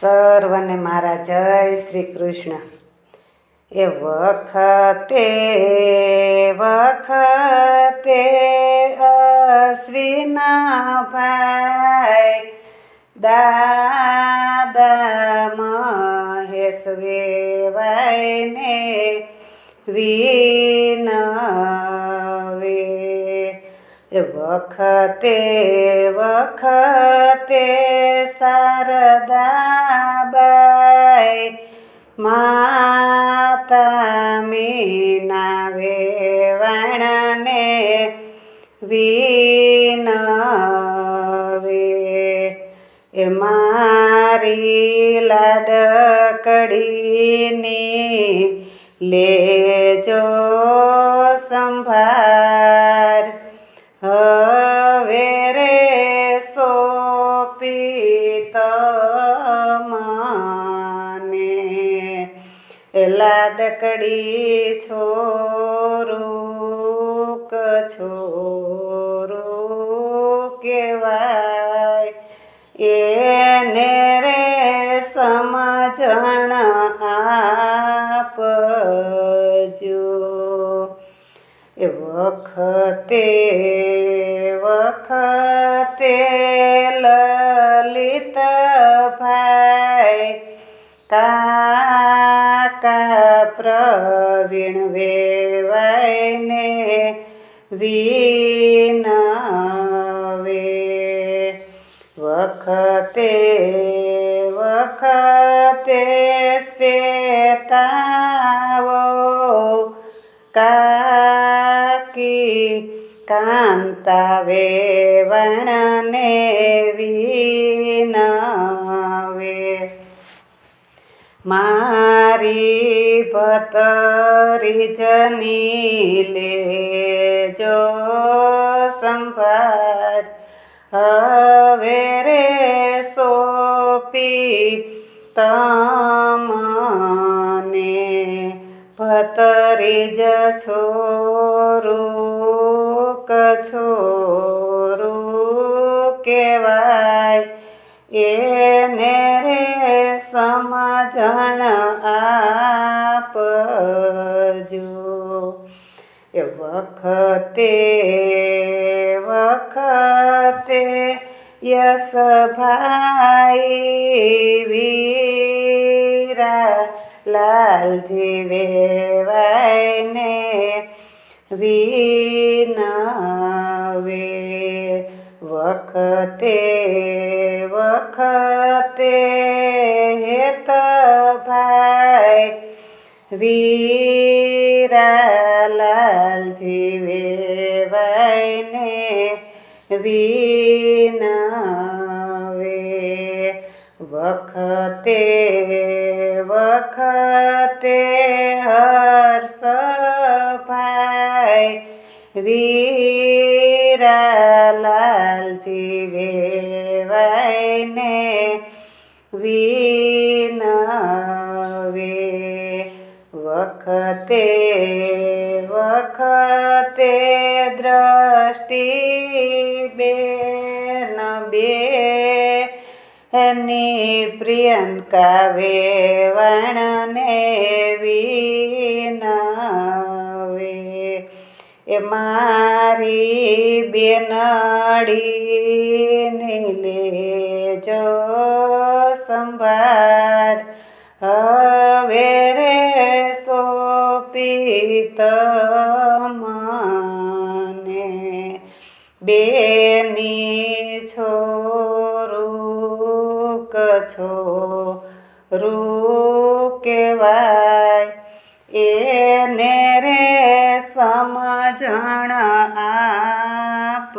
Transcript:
સર્વને મારા જય શ્રી કૃષ્ણ. એ વખતે વખતે અશ્વિના ભાઈ દાદા મહેશ વેવાઈને વિનવે એ વખતે વખતે શારદાબાઈ માતા મીના વેવાણને વિનવે. એ મારી લાડકડીની લેજો એ લાડકડી છોરુક છોરો કહેવાય. એને રે સમજણ આપજો. વખતે પ્રવીણ વેવાઈને વિનવે વખતે વખતે શ્વેતાવો કાકી કાંતા વેવણને વિનવે મારી ભતરી જની લેજો સંભાર. હવે રે સોપી તમને ભતરી જ છોરું કછોરું કહેવાય સમજણ આપજો. એ વખતે વખતે યશભાઈ વીરા લાલજી વેવાયને વિનવે. વખતે વખતે હેત ભાઈ જીવે વૈને વિનવે વખતે વખતે હર્ષભાઈ જીવે વૈને વિનવે વખતે વખતે દ્રષ્ટિ બેન બે ની પ્રિયંકા વેવણને વિનવે. એ મારી બેનડીને મને બેની છોરું કછો રૂ કહેવાય. એને રે સમજણ આપ